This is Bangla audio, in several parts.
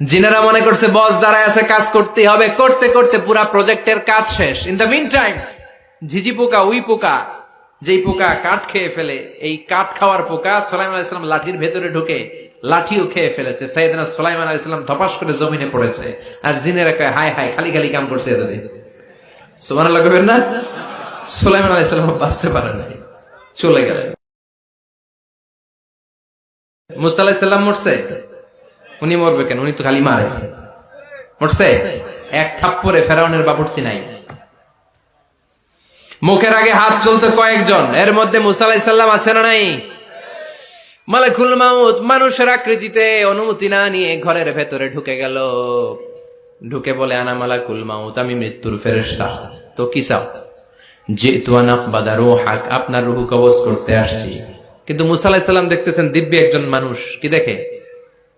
জিনেরা মনে করছে, বস, দাঁড়ায় আছে, কাজ করতে হবে। করতে করতে পুরা প্রজেক্টের কাজ শেষ। ইন দ্য মিন টাইম ঝিঝি পোকা, উই পোকা, যেই পোকা কাঠ খেয়ে ফেলে, এই কাঠ খাওয়ার পোকা আলাইসালাম লাঠির ভেতরে ঢুকে লাঠিও খেয়ে ফেলেছে। সাইদিনা সোলাইমান আলাইসালাম ধপাস করে জমিনে পড়েছে। আর জিনেরা কয়, হায় হায়, খালি খালি কাম করছে এতদিন সুমান লাগবেন না? সোলাইমান আলাইসালাম বাঁচতে পারে নাই। চলে গেলেন। মুসা আলাইসাল্লাম মরছে? উনি মরবে কেন? উনি তো খালি মারে। মরছে? এক থাপ্পরে ফেরাউনের বাবুর্চি নাই। মুখের আগে হাত চলতে কয়েকজন। এর মধ্যে মুসা আলাইসাল্লাম আছে না নাই? মালাকুল মাউত মানুষের আকৃতিতে অনুমতি না নিয়ে ঘরের ভেতরে ঢুকে গেল। ঢুকে বলে, আনা মালাকুল মাউত, আমি মৃত্যুর ফেরেশতা। তো কি চাও? যে তুয়ানাকবাদা রোহাক, আপনার রুহু কবজ করতে আসছি। কিন্তু মুসা আলাইসাল্লাম দেখতেছেন দিব্য একজন মানুষ। কি দেখে?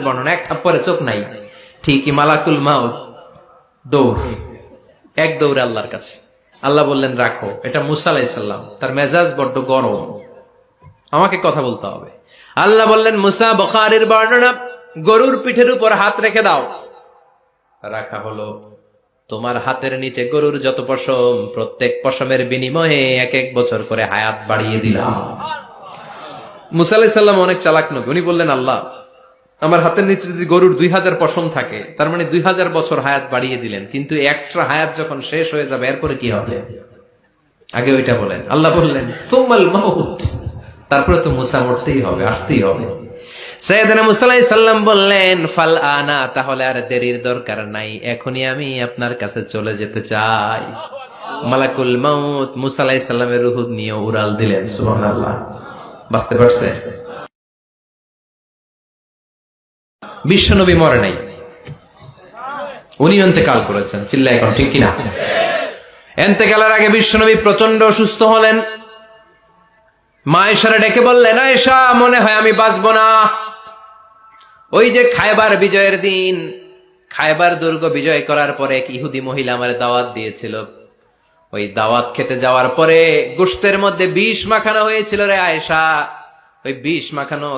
বর্ণনা, এক চোখ নাই। মালাকুল এক কাছে। বললেন, রাখো, এটা আলাইসাল্লাম তার মেজাজ বড্ড গরম। আমাকে কথা বলতে হবে। আল্লাহ বললেন, মুসা, বখারের বর্ণনা, গরুর পিঠের উপর হাত রেখে দাও। রাখা হলো, তোমার হাতের নিচে গরুর যত পশম, প্রত্যেক পশমের বিনিময়ে এক এক বছর করে হায়াত বাড়িয়ে দিলাম। মুসা আলাইসাল্লাম অনেক চালাক নবী। উনি বললেন, আল্লাহ, আমার হাতের নিচে যদি গরুর দুই হাজার পশম থাকে, তার মানে দুই হাজার বছর হায়াত বাড়িয়ে দিলেন। কিন্তু এক্সট্রা হায়াত যখন শেষ হয়ে যাবে, এরপরে কি হবে? আগে ওইটা বলেন। আল্লাহ বললেন সোমাল মাহুত তারপরে তো মুসা মরতেই হবে, আসতেই হবে। বললেন, ফাল তাহলে আর দরকার নাই। আমি আপনার কাছে চলে যেতে চাই। মালাকুল মাউত মুসালাই সাল্লামের রুহুদ নিয়ে উড়াল দিলেন, সুবহানাল্লাহ। বাঁচতে পারছে। বিশ্বনবী মরে নাই। উনি অন্তেকাল করেছেন চিল্লা এখন ঠিক কিনা? এন্তেকালের আগে বিশ্বনবী প্রচণ্ড অসুস্থ হলেন। মা এসারা ডেকে বললেন, আয়েশা, মনে হয় আমি বাঁচবো না। ওই যে খায়বার বিজয়ের দিন খায়বার দুর্গ বিজয় করার পরে এক ইহুদি মহিলা আমার দাওয়াত দিয়েছিল। ওই দাওয়াত খেতে যাওয়ার পরে গোস্তের মধ্যে বিষ মাখানো হয়েছিল রে আয়েশা। ওই বিষ মাখানো